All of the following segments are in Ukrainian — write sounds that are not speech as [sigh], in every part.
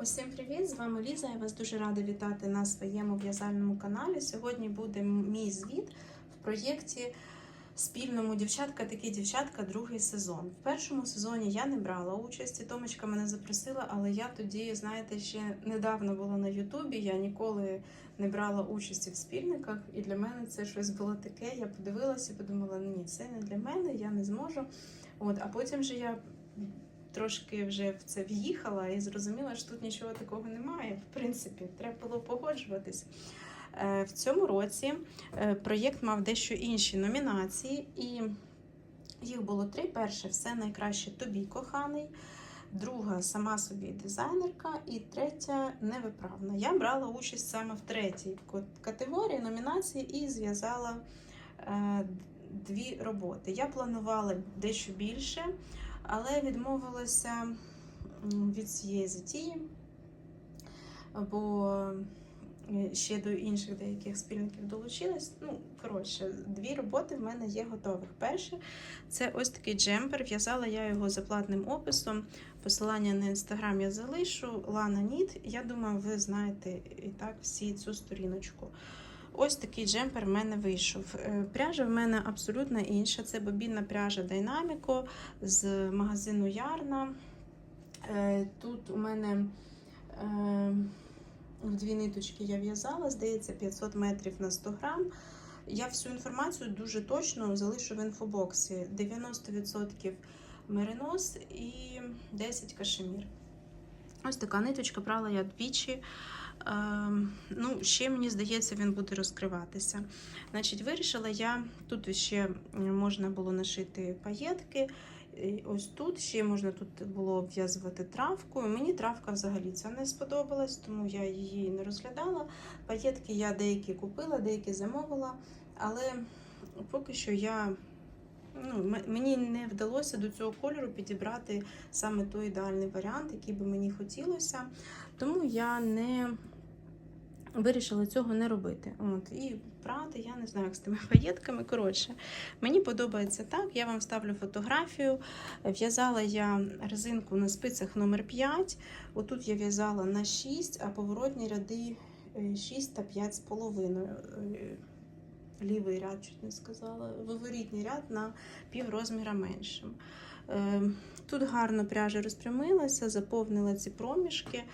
Усім привіт! З вами Ліза. Я вас дуже рада вітати на своєму в'язальному каналі. Сьогодні буде мій звіт в проєкті спільному дівчатка, такі дівчатка, другий сезон. В першому сезоні я не брала участі. Томочка мене запросила, але я тоді, знаєте, ще недавно була на Ютубі. Я ніколи не брала участі в спільниках, і для мене це щось було таке. Я подивилася і подумала, ні, це не для мене, я не зможу. От, а потім же я трошки вже в це в'їхала і зрозуміла, що тут нічого такого немає. В принципі, треба було погоджуватись. Е, В цьому році е, проєкт мав дещо інші номінації, і їх було три. Перше все найкраще тобі, коханий. Друга сама собі дизайнерка, і третя невиправна. Я брала участь саме в третій категорії номінації і зв'язала е, дві роботи. Я планувала дещо більше, але відмовилася від цієї затії, бо е, ще до інших деяких спільників долучилась. Ну, коротше, дві роботи в мене є готових. Перше це ось такий джемпер. В'язала я його за платним описом. Посилання на інстаграм я залишу. Лана Ніт. Я думаю, ви знаєте і так всі цю сторіночку. Ось такий джемпер в мене вийшов. Е, Пряжа в мене абсолютно інша. Це бобінна пряжа Dynamico з магазину Ярна. Е, Тут у мене е, дві ниточки я в'язала, здається, 500 метрів на 100 грам. Я всю інформацію дуже точно залишу в інфобоксі. 90% меринос і 10 кашемір. Ось така ниточка брала я двічі. Ем, ну, ще мені здається, він буде розкриватися. Значить, вирішила я, тут ще можна було нашити паєтки. Ось тут ще можна тут було обв'язувати травку. Мені травка взагалі це не сподобалась, тому я її не розглядала. Паєтки я деякі купила, деякі замовила, але поки що я. Ну, мені не вдалося до цього кольору підібрати саме той ідеальний варіант, який би мені хотілося. Тому я не вирішила цього не робити. От, і прати, я не знаю, як з тими [laughs] паєтками. Коротше, мені подобається так. Я вам ставлю фотографію. В'язала я резинку на спицях номер 5. Отут я в'язала на 6, а поворотні ряди е, 6 та 5,5. Е, Лівий ряд, чуть не сказала, виворітній ряд на пів розміра меншим. Е, Тут гарно пряжа розпрямилася, заповнила ці проміжки.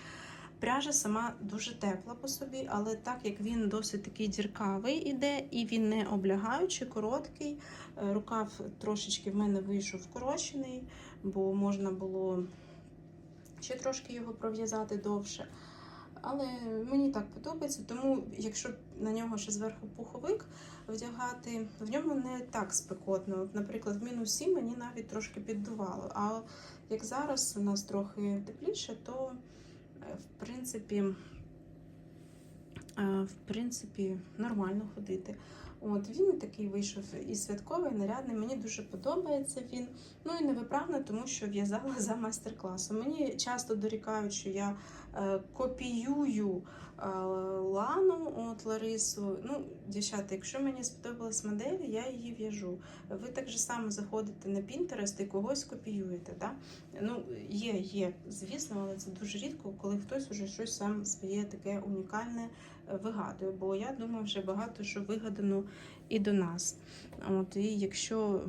Пряжа сама дуже тепла по собі, але так як він досить такий діркавий іде, і він не облягаючий, короткий. е, Рукав трошечки в мене вийшов вкорочений, бо можна було ще трошки його пров'язати довше. Але мені так подобається, тому якщо на нього ще зверху пуховик вдягати, в ньому не так спекотно. Наприклад, в мінус 7 мені навіть трошки піддувало. А як зараз у нас трохи тепліше, то е, в принципі, е, в принципі, нормально ходити. От він такий вийшов і святковий, і нарядний. Мені дуже подобається він. Ну і невиправно, тому що в'язала за майстер-класом. Мені часто дорікають, що я е, копіюю е, Лану, от Ларису. Ну, дівчата, якщо мені сподобалась модель, я її в'яжу. Ви так же само заходите на Pinterest і когось копіюєте. Да? Ну, є, є, звісно, але це дуже рідко, коли хтось уже щось сам своє таке унікальне вигадує. Бо я думаю, вже багато що вигадано і до нас. От, і якщо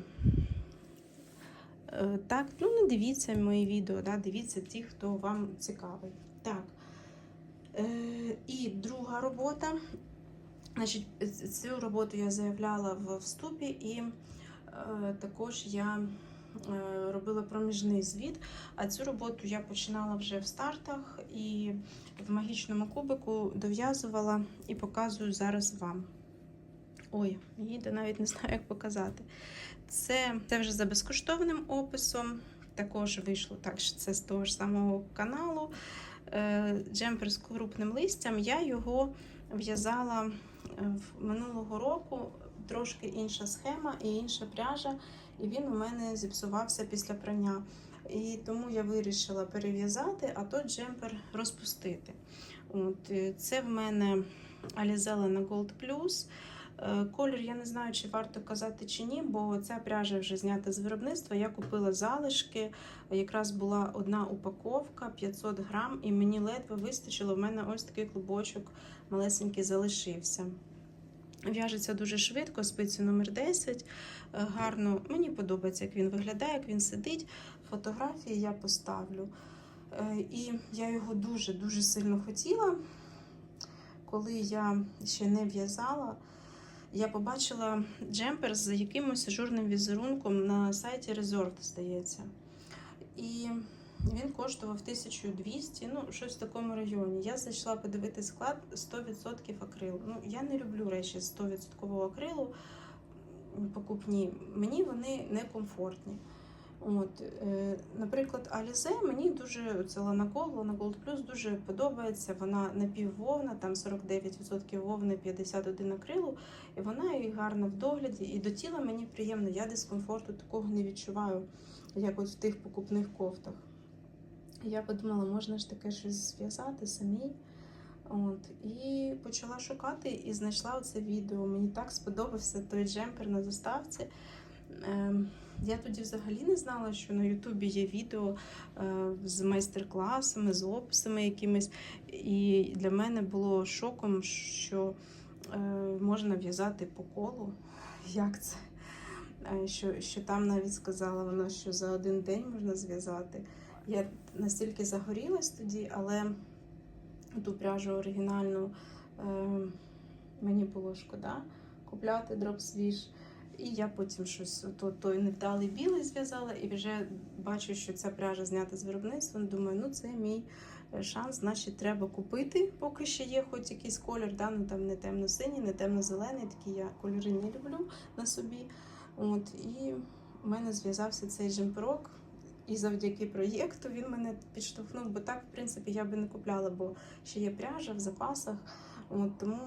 е, так, ну не дивіться мої відео, да, дивіться ті, хто вам цікавий. Так. Е, і друга робота. Значить, цю роботу я заявляла в вступі, і е, також я робила проміжний звіт. А цю роботу я починала вже в стартах і в магічному кубику дов'язувала і показую зараз вам. Ой, їде навіть не знаю, як показати. Це, це вже за безкоштовним описом. Також вийшло так, що це з того ж самого каналу. Е, Джемпер з крупним листям. Я його в'язала е, минулого року. Трошки інша схема і інша пряжа, і він у мене зіпсувався після прання. І тому я вирішила перев'язати, а той джемпер розпустити. От, е, це в мене Alizella на Gold Plus. Е, Колір я не знаю, чи варто казати чи ні, бо ця пряжа вже знята з виробництва. Я купила залишки. Якраз була одна упаковка 500 грам, і мені ледве вистачило. В мене ось такий клубочок малесенький залишився. В'яжеться дуже швидко, спиці номер 10. Е, Гарно, мені подобається, як він виглядає, як він сидить. Фотографії я поставлю. Е, І я його дуже-дуже сильно хотіла. Коли я ще не в'язала, я побачила джемпер з якимось ажурним візерунком на сайті Resort, здається. І він коштував 1200, ну, щось в такому районі. Я зайшла подивити склад 100% акрил. Ну, я не люблю речі з 100% акрилу покупні. Мені вони не комфортні. От, е, наприклад, Alize мені дуже це Lana Gold Plus дуже подобається. Вона напіввовна, там 49% вовни, 51 акрилу, і вона і гарна в догляді, і до тіла мені приємно. Я дискомфорту такого не відчуваю, як от в тих покупних кофтах. Я подумала, можна ж таке щось зв'язати самій. От, і почала шукати і знайшла оце відео. Мені так сподобався той джемпер на заставці. Ем, я тоді взагалі не знала, що на Ютубі є відео е, з майстер-класами, з описами якимись. І для мене було шоком, що е, можна в'язати по колу. Як це? Е, Що, що там навіть сказала вона, що за один день можна зв'язати. Я настільки загорілась тоді, але ту пряжу оригінальну е, мені було шкода купляти дроп свіж. І я потім щось то, той невдалий білий зв'язала, і вже бачу, що ця пряжа знята з виробництва. Думаю, ну це мій е, шанс, значить, треба купити, поки ще є хоч якийсь колір. Да? Ну там не темно-синій, не темно-зелений, такі я кольори не люблю на собі. От, і в мене зв'язався цей джемперок. І завдяки проєкту він мене підштовхнув, бо так, в принципі, я би не купляла, бо ще є пряжа в запасах. От, тому,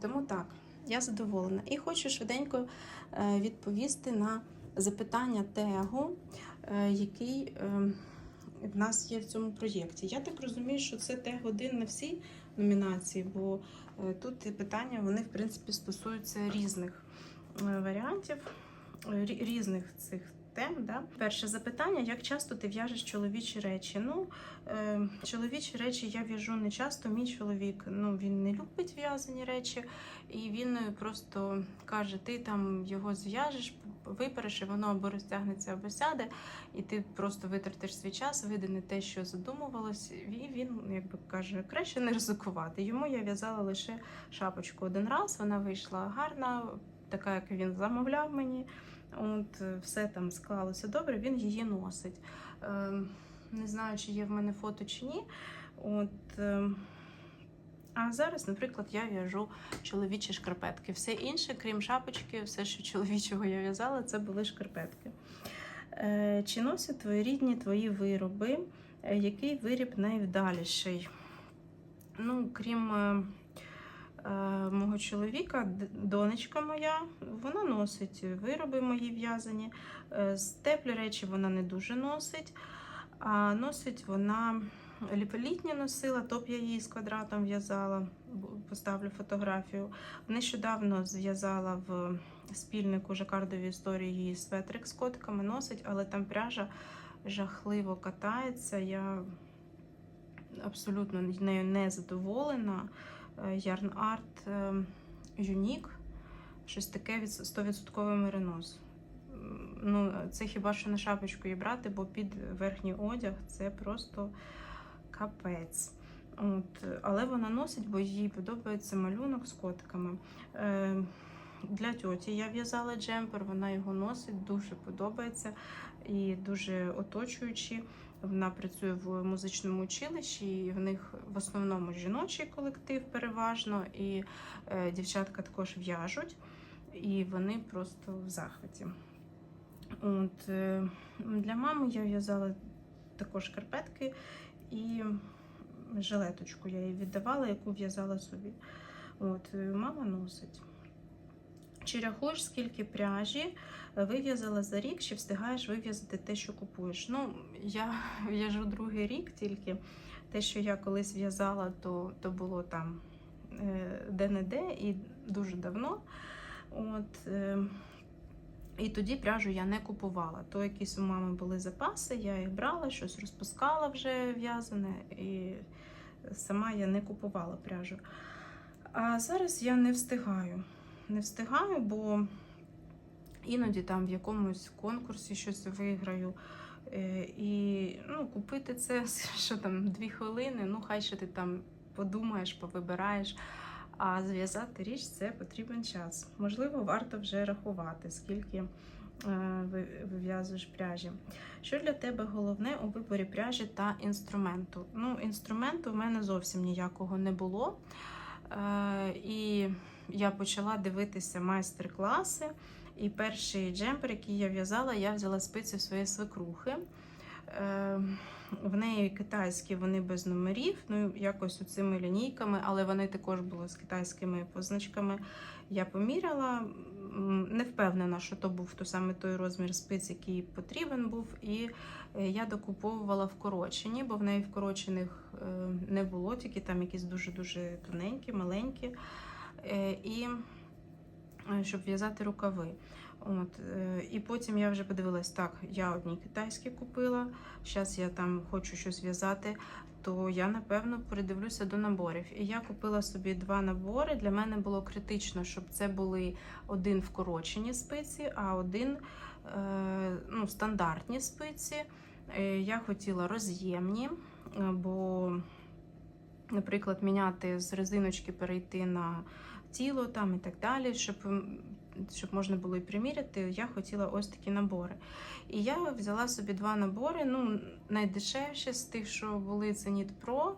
тому так, я задоволена. І хочу швиденько е, відповісти на запитання Тегу, е, який е, в нас є в цьому проєкті. Я так розумію, що це тег один на всі номінації, бо тут питання вони, в принципі, стосуються різних варіантів, різних цих тем. Да? Перше запитання: як часто ти в'яжеш чоловічі речі? Ну, е, чоловічі речі я в'яжу не часто. Мій чоловік ну, він не любить в'язані речі, і він е, просто каже: ти там його зв'яжеш, випереш, і воно або розтягнеться, або сяде, і ти просто витратиш свій час, вийде не те, що задумувалось. І він, якби каже, краще не ризикувати. Йому я в'язала лише шапочку один раз. Вона вийшла гарна, така, як він замовляв мені. От е, все там склалося добре, він її носить. Е, не знаю, чи є в мене фото чи ні. От, е, а зараз, наприклад, я в'яжу чоловічі шкарпетки. Все інше, крім шапочки, все, що чоловічого я в'язала, це були шкарпетки. Чи носять твої рідні твої вироби? Який виріб найвдаліший? Ну, крім мого чоловіка, донечка моя, вона носить вироби мої в'язані. Е, з теплі речі вона не дуже носить. А носить вона літні носила, топ я її з квадратом в'язала. Поставлю фотографію. Нещодавно зв'язала в спільнику жакардові історії її светрик з котиками носить, але там пряжа жахливо катається. Я абсолютно нею не задоволена. Е, Yarn Art е, Unique, щось таке від 100% меринос. Ну, це хіба що на шапочку її брати, бо під верхній одяг це просто капець. От, але вона носить, бо їй подобається малюнок з котиками. Е, для тьоті я в'язала джемпер, вона його носить, дуже подобається і дуже оточуючи. Вона працює в музичному училищі, і в них в основному жіночий колектив переважно, і е, дівчатка також в'яжуть, і вони просто в захваті. От, е, для мами я в'язала також шкарпетки і жилеточку я їй віддавала, яку в'язала собі. От, е, мама носить. Чи рахуєш, скільки пряжі е, вив'язала за рік, чи встигаєш вив'язати те, що купуєш? Ну, я [laughs] в'яжу другий рік тільки. Те, що я колись в'язала, то, то було там е, де-не-де і дуже давно. От, е, і тоді пряжу я не купувала. То якісь у мами були запаси, я їх брала, щось розпускала вже в'язане, і сама я не купувала пряжу. А зараз я не встигаю. Не встигаю, бо іноді там в якомусь конкурсі щось виграю. Е, І ну, купити це, [laughs] що там, дві хвилини, ну хай ще ти там подумаєш, повибираєш. А зв'язати річ це потрібен час. Можливо, варто вже рахувати, скільки е, вив'язуєш пряжі. Що для тебе головне у виборі пряжі та інструменту? Ну, інструменту в мене зовсім ніякого не було. Е, І я почала дивитися майстер-класи. І перший джемпер, який я в'язала, я взяла спиці в своєї свекрухи. Е, В неї китайські, вони без номерів, ну якось цими лінійками, але вони також були з китайськими позначками. Я поміряла, не впевнена, що то був той саме той розмір спиць, який потрібен був. І я докуповувала вкорочені, бо в неї вкорочених е, не було, тільки там якісь дуже-дуже тоненькі, маленькі. Е, І е, щоб в'язати рукави. От, е, і потім я вже подивилась, так, я одні китайські купила, зараз я там хочу щось в'язати, то я напевно придивлюся до наборів. І я купила собі два набори. Для мене було критично, щоб це були один вкорочені спиці, а один е, ну, стандартні спиці. Е, Я хотіла роз'ємні, е, бо, наприклад, міняти з резиночки перейти на тіло там і так далі, щоб, щоб можна було і приміряти, я хотіла ось такі набори. І я взяла собі два набори. Ну, найдешевші з тих, що були це Knit Pro.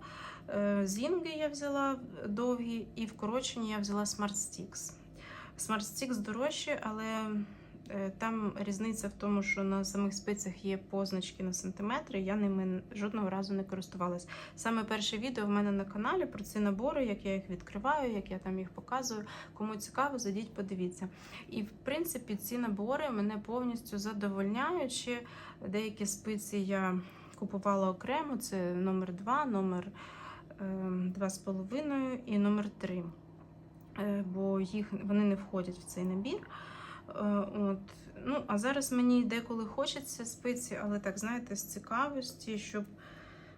Е, Зінги я взяла довгі, і вкорочені я взяла Smart Sticks. Smart Sticks дорожчі, але там різниця в тому, що на самих спицях є позначки на сантиметри. Я ними жодного разу не користувалась. Саме перше відео в мене на каналі про ці набори, як я їх відкриваю, як я там їх показую. Кому цікаво, зайдіть, подивіться. І в принципі ці набори мене повністю задовольняють. Деякі спиці я купувала окремо: це номер 2, номер 2,5 і номер 3. Е, Бо їх вони не входять в цей набір. Е, От. Ну, а зараз мені деколи хочеться спиці, але так, знаєте, з цікавості, щоб,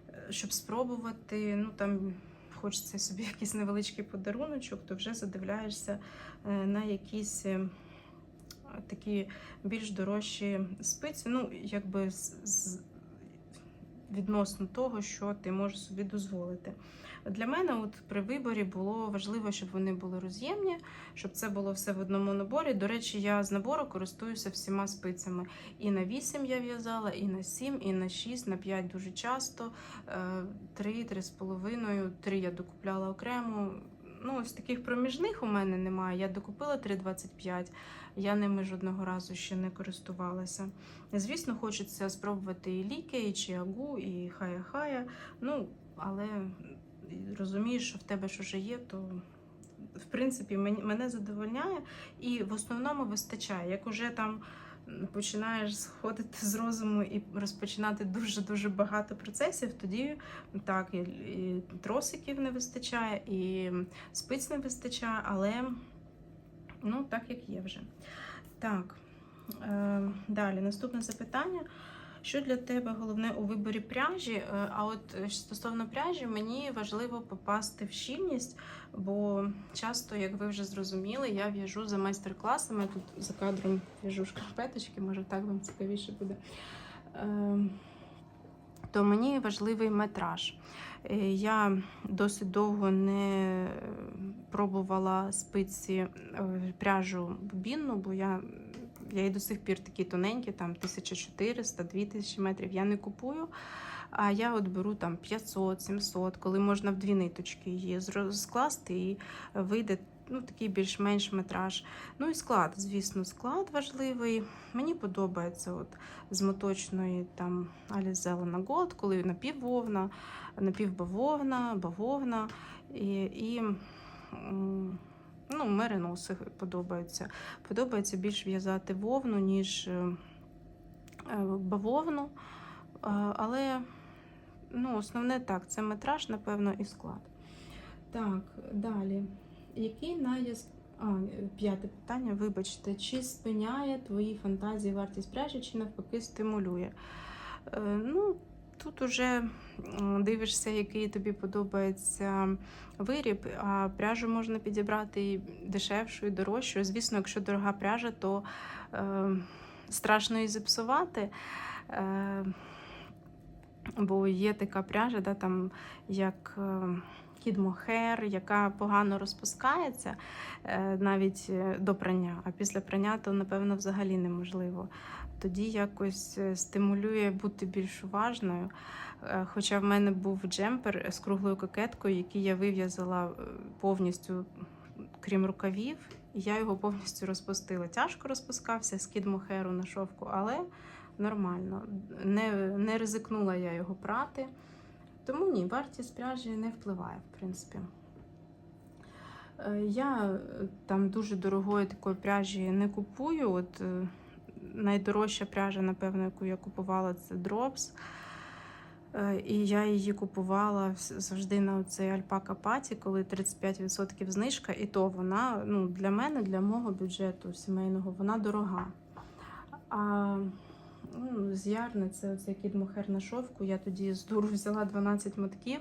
е, щоб спробувати. Ну, там хочеться собі [laughs] якийсь невеличкий подаруночок, то вже задивляєшся е, на якісь такі більш дорожчі спиці. Ну, якби з, відносно того, що ти можеш собі дозволити. Для мене, от при виборі, було важливо, щоб вони були роз'ємні, щоб це було все в одному наборі. До речі, я з набору користуюся всіма спицями. І на 8 я в'язала, і на 7, і на 6, на 5 дуже часто, 3, 3,5, 3 я докупляла окремо. Ну, ось таких проміжних у мене немає. Я докупила 3,25, я ними жодного разу ще не користувалася. Звісно, хочеться спробувати і ліки, і чиагу, і хая-хая. Ну, але розумієш, що в тебе ж уже є, то в принципі мене задовольняє і в основному вистачає. Як уже там починаєш сходити з розуму і розпочинати дуже-дуже багато процесів, тоді так, і, тросиків не вистачає, і спиць не вистачає, але ну, так як є вже. Так, е, далі, наступне запитання. Що для тебе головне у виборі пряжі? Е, А от е, стосовно пряжі, мені важливо попасти в щільність, бо часто, як ви вже зрозуміли, я в'яжу за майстер-класами. Тут за кадром в'яжу шкарпеточки, може так вам цікавіше буде. Е, То мені важливий метраж. Е, Я досить довго не пробувала спиці пряжу бобінну, бо я я і до сих пір такі тоненькі, там 1400-2000 метрів. Я не купую. А я от беру там 500-700, коли можна в дві ниточки її скласти і вийде ну, такий більш-менш метраж. Ну і склад, звісно, склад важливий. Мені подобається от з моточної там Zелена Gold, коли напіввовна, напівбавовна, бавовна і. і Ну, мериноси подобаються. Подобається більш в'язати вовну, ніж е, е, бавовну. Е, Але ну, основне так, це метраж, напевно, і склад. Так, далі. Який найяс... А, п'яте питання, вибачте, чи спиняє твої фантазії вартість пряжі, чи навпаки стимулює? Ну, тут уже дивишся, який тобі подобається виріб, а пряжу можна підібрати і дешевшу, і дорожчу. Звісно, якщо дорога пряжа, то е, страшно і зіпсувати. Е, бо є така пряжа, да, там, як е, Kid яка погано розпускається е, навіть е, до прання, а після прання то, напевно, взагалі неможливо. Тоді якось е, стимулює бути більш уважною. Е, Хоча в мене був джемпер з круглою кокеткою, який я вив'язала е, повністю, крім рукавів, і я його повністю розпустила. Тяжко розпускався Kid Mohair на шовку, але нормально. Не, не ризикнула я його прати. Тому ні, вартість пряжі не впливає, в принципі. Я там дуже дорогої такої пряжі не купую. От найдорожча пряжа, напевно, яку я купувала, це Drops. Е, І я її купувала завжди на цей альпака паті, коли 35% знижка, і то вона ну, для мене, для мого бюджету сімейного, вона дорога. А ну, з ярни це оцей кіт мохер на шовку. Я тоді з дуру взяла 12 мотків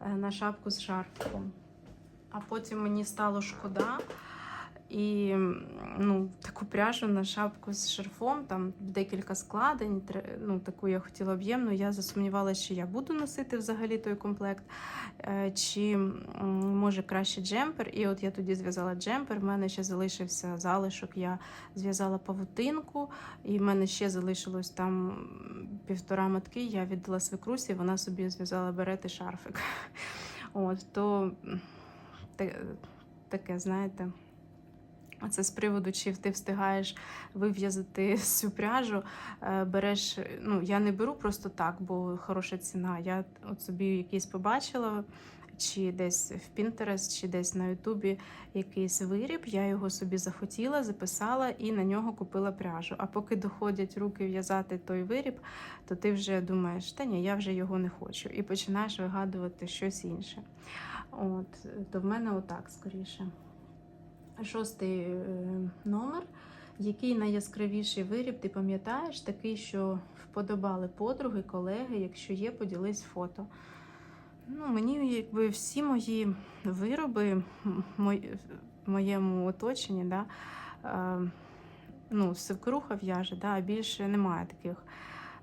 е, на шапку з шарфиком. А потім мені стало шкода. І ну, таку пряжу на шапку з шарфом, там декілька складень, ну, таку я хотіла об'ємну. Я засумнівалася, чи я буду носити взагалі той комплект, е, чи може краще джемпер. І от я тоді зв'язала джемпер, в мене ще залишився залишок, я зв'язала павутинку, і в мене ще залишилось там півтора мотки. Я віддала свекрусі, вона собі зв'язала берет і шарфик. [laughs] От, то таке, знаєте. Це з приводу, чи ти встигаєш вив'язати [laughs] всю пряжу, е, береш. Ну, я не беру просто так, бо хороша ціна. Я от собі якийсь побачила, чи десь в Pinterest, чи десь на Ютубі якийсь виріб. Я його собі захотіла, записала і на нього купила пряжу. А поки доходять руки в'язати той виріб, то ти вже думаєш, та ні, я вже його не хочу. І починаєш вигадувати щось інше. От, то в мене отак скоріше. Шостий е, номер. Який найяскравіший виріб, ти пам'ятаєш, такий, що вподобали подруги, колеги, якщо є, поділись фото. Ну, мені якби всі мої вироби мої- моєму оточенні, да, е, ну, сивкруха в'яже, да, а більше немає таких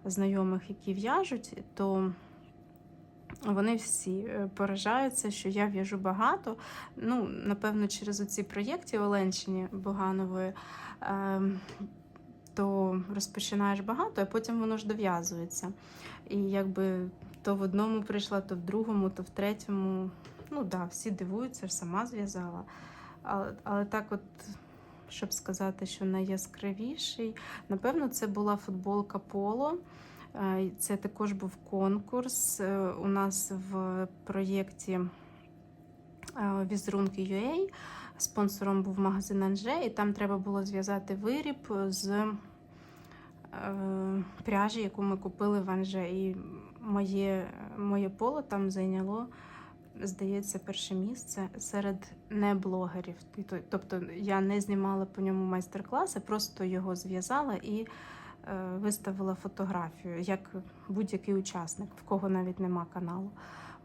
знайомих, які в'яжуть, то вони всі е, поражаються, що я в'яжу багато. Ну, напевно, через оці проєкти Оленщині Боганової, е, то розпочинаєш багато, а потім воно ж дов'язується. І якби то в одному прийшла, то в другому, то в третьому. Ну да, всі дивуються, сама зв'язала. Але, але так, от, щоб сказати, що найяскравіший, напевно, це була футболка Поло. Це також був конкурс е, у нас в проєкті е, Візерунки UA. Спонсором був магазин Анже, і там треба було зв'язати виріб з е, пряжі, яку ми купили в Анже. І моє, моє поло там зайняло, здається, перше місце серед неблогерів. Тобто я не знімала по ньому майстер-класи, просто його зв'язала і виставила фотографію, як будь-який учасник, в кого навіть нема каналу.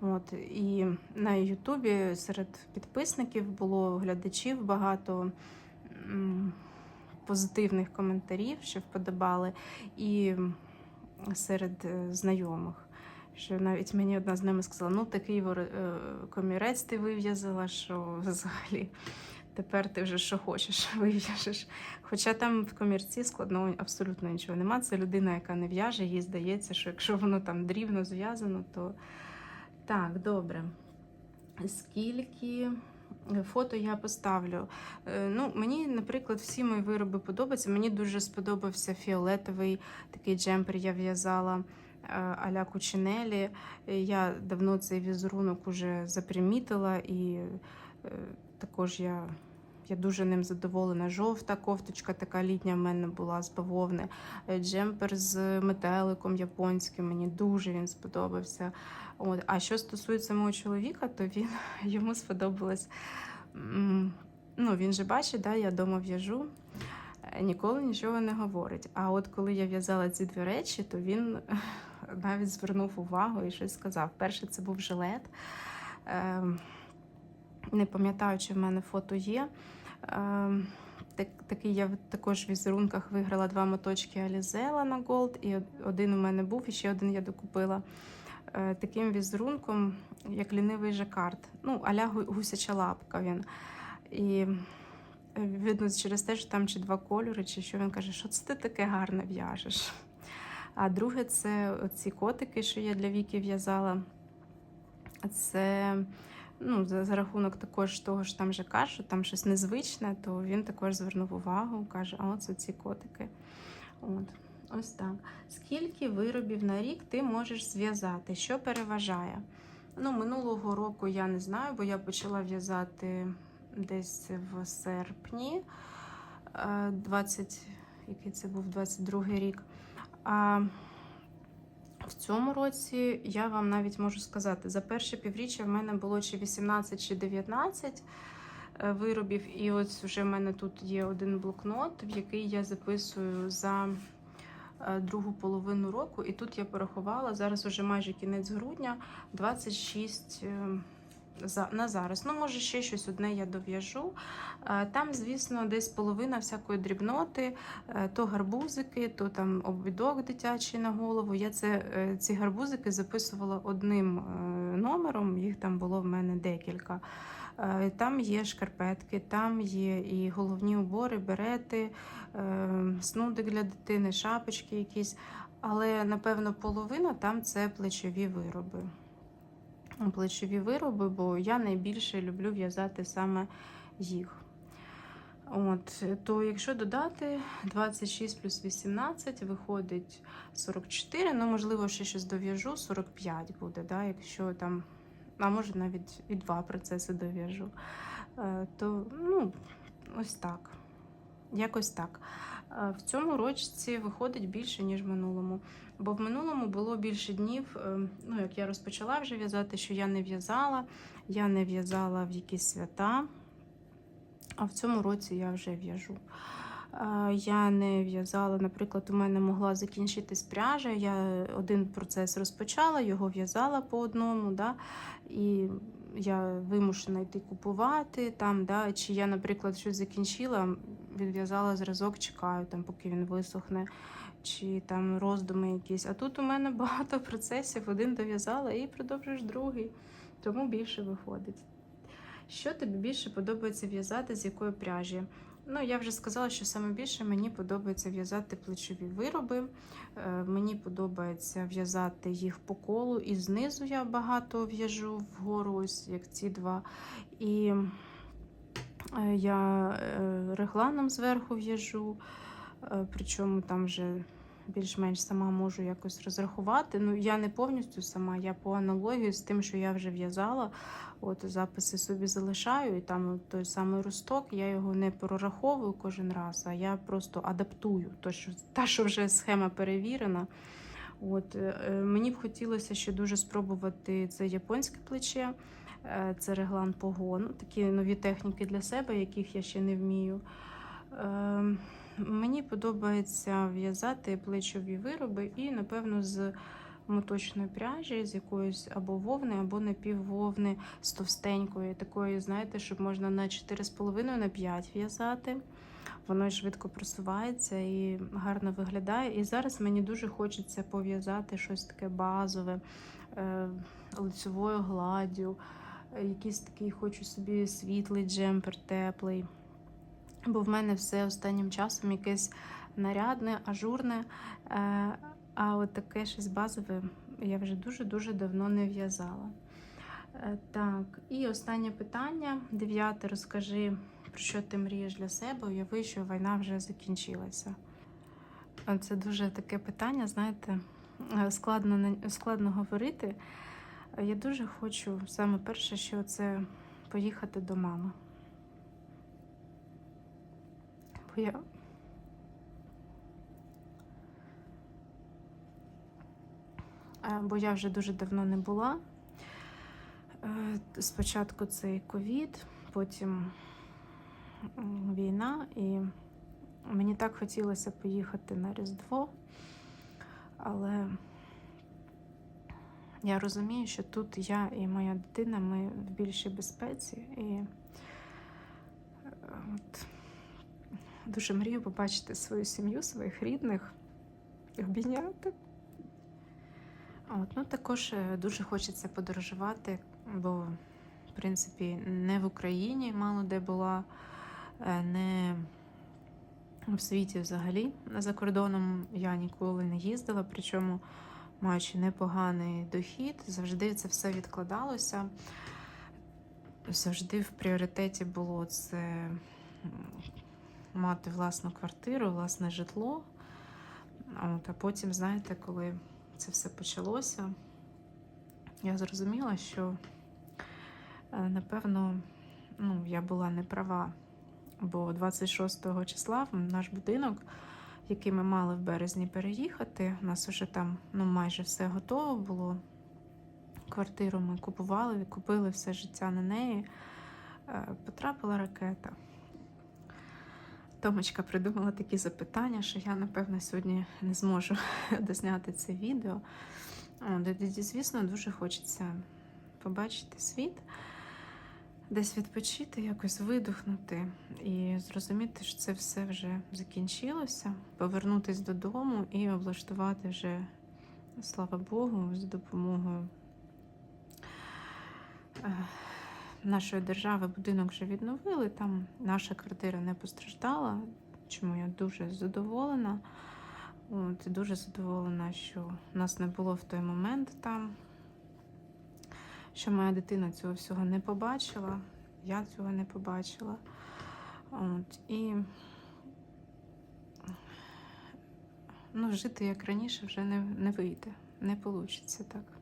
От і на Ютубі серед підписників було глядачів багато позитивних коментарів, що вподобали, і серед е, знайомих. Що навіть мені одна з ними сказала: ну такий е, комірець ти вив'язала, що взагалі тепер ти вже що хочеш, [laughs] вив'яжеш. Хоча там в комірці складного абсолютно нічого нема. Це людина, яка не в'яже, їй здається, що якщо воно там дрібно зв'язано, то так, добре. Скільки фото я поставлю? Е, Ну, мені, наприклад, всі мої вироби подобаються. Мені дуже сподобався фіолетовий такий джемпер, я в'язала е, а-ля Кучинелі. Я давно цей візерунок уже запримітила, і е, також я Я дуже ним задоволена. Жовта кофточка, така літня в мене була з бавовни. Е, Джемпер з метеликом японським. Мені дуже він сподобався. От. А що стосується мого чоловіка, то він [laughs] йому сподобалось. Ну, він же бачить, да, я вдома в'яжу, е, ніколи нічого не говорить. А от коли я в'язала ці дві речі, то він [laughs] навіть звернув увагу і щось сказав. Перше це був жилет. Ем, Не пам'ятаю, чи в мене фото є. Ем, так, такий я також в візерунках виграла два моточки Алізела на Gold, і один у мене був, і ще один я докупила. Е, Таким візерунком, як лінивий жакард. Ну, аля гусяча лапка він. І е, видно через те, що там чи два кольори, чи що він каже, що це ти таке гарне в'яжеш. А друге, це ці котики, що я для Віки в'язала. Це ну, за, за рахунок також того, що там же кажу, там щось незвичне, то він також звернув увагу, каже, а оце ці котики. От. Ось так. Скільки виробів на рік ти можеш зв'язати? Що переважає? Ну, минулого року я не знаю, бо я почала в'язати десь в серпні, е, 20, який це був 22 рік. А в цьому році я вам навіть можу сказати, за перше півріччя в мене було чи 18, чи 19 е, виробів. І ось вже в мене тут є один блокнот, в який я записую за е, другу половину року. І тут я порахувала, зараз уже майже кінець грудня, 26 е, за, на зараз. Ну, може, ще щось одне я дов'яжу. Е, Там, звісно, десь половина всякої дрібноти, е, то гарбузики, то там обвідок дитячий на голову. Я це, е, ці гарбузики записувала одним номером, їх там було в мене декілька. Там є шкарпетки, там є і головні убори, берети, е, снуди для дитини, шапочки якісь. Але напевно половина там це плечові вироби. Плечові вироби, бо я найбільше люблю в'язати саме їх. От, то якщо додати 26 плюс 18, виходить 44, ну, можливо, ще щось дов'яжу, 45 буде, да, якщо там, а може навіть і два процеси дов'яжу. Е, То, ну, ось так. Якось так. Е, В цьому році виходить більше, ніж в минулому. Бо в минулому було більше днів, е, ну, як я розпочала вже в'язати, що я не в'язала, я не в'язала в якісь свята. А в цьому році я вже в'яжу. Е, Я не в'язала, наприклад, у мене могла закінчитись пряжа. Я один процес розпочала, його в'язала по одному. Да? І я вимушена йти купувати там. Да? Чи я, наприклад, щось закінчила, відв'язала зразок, чекаю, там, поки він висохне, чи там роздуми якісь. А тут у мене багато [laughs] процесів, один дов'язала і продовжуєш другий, тому більше виходить. Що тобі більше подобається в'язати, з якої пряжі? Ну, я вже сказала, що саме більше мені подобається в'язати плечові вироби. Е, Мені подобається в'язати їх по колу, і знизу я багато в'яжу вгору, ось як ці два. І е, я е, регланом зверху в'яжу, причому там вже більш-менш сама можу якось розрахувати. Ну, я не повністю сама, я по аналогії з тим, що я вже в'язала. От записи собі залишаю, і там той самий росток, я його не прораховую кожен раз, а я просто адаптую то, що, та, що вже схема перевірена. От, е, е, мені б хотілося ще дуже спробувати це японське плече, е, це реглан погон, такі нові техніки для себе, яких я ще не вмію. Е, Мені подобається в'язати плечові вироби і, напевно, з моточної пряжі, з якоїсь або вовни, або напіввовни, з товстенької, такої, знаєте, щоб можна на 4,5 на 5 в'язати. Воно швидко просувається і гарно виглядає. І зараз мені дуже хочеться пов'язати щось таке базове, е, лицевою гладдю, якийсь такий хочу собі світлий джемпер, теплий. Бо в мене все останнім часом якесь нарядне, ажурне. Е, а от таке щось базове я вже дуже-дуже давно не в'язала. Е, Так, і останнє питання. Дев'яте, розкажи, про що ти мрієш для себе. Уяви, що війна вже закінчилася. Е, Це дуже таке питання, знаєте, складно, складно говорити. Я дуже хочу саме перше, що це поїхати до мами. бо я. Е, Бо я вже дуже давно не була. Е, Спочатку цей ковід, потім війна, і мені так хотілося поїхати на Різдво, але я розумію, що тут я і моя дитина, ми в більшій безпеці. І е, от, дуже мрію побачити свою сім'ю, своїх рідних, обійняти. От, ну, також е, дуже хочеться подорожувати, бо, в принципі, не в Україні мало де була, е, не в світі взагалі. За кордоном я ніколи не їздила, причому маючи непоганий дохід, завжди це все відкладалося. Завжди в пріоритеті було це мати власну квартиру, власне житло. От, а потім, знаєте, коли це все почалося, я зрозуміла, що е, напевно ну, я була не права, бо 26 числа в наш будинок, який ми мали в березні переїхати, у нас вже там ну, майже все готово було. Квартиру ми купували, купили все життя на неї. Е, Потрапила ракета. Томочка придумала такі запитання, що я, напевно, сьогодні не зможу [laughs] дозняти це відео. Звісно, дуже хочеться побачити світ, десь відпочити, якось видихнути і зрозуміти, що це все вже закінчилося, повернутися додому і облаштувати вже, слава Богу, з допомогою е, нашої держави будинок вже відновили. Там наша квартира не постраждала, чому я дуже задоволена. От, дуже задоволена, що нас не було в той момент там, що моя дитина цього всього не побачила, я цього не побачила. От, і ну, жити як раніше вже не, не вийде, не вийде так.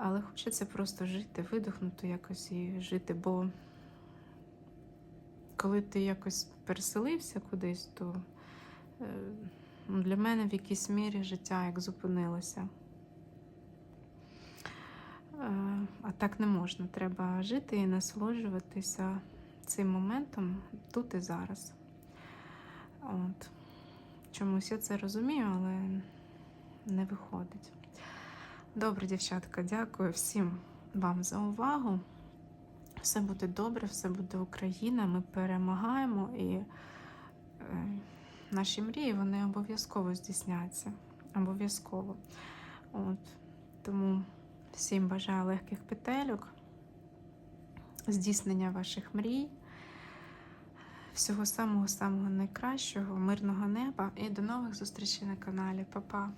Але хочеться просто жити, видихнути якось і жити, бо коли ти якось переселився кудись, то е, ну, для мене в якійсь мірі життя як зупинилося. Е, А так не можна. Треба жити і насолоджуватися цим моментом тут і зараз. От. Чомусь я це розумію, але не виходить. Добре, дівчатка, дякую всім вам за увагу. Все буде добре, все буде Україна. Ми перемагаємо і е, наші мрії вони обов'язково здійсняться. Обов'язково. От. Тому всім бажаю легких петельок, здійснення ваших мрій, всього самого-самого найкращого, мирного неба і до нових зустрічей на каналі. Па-па!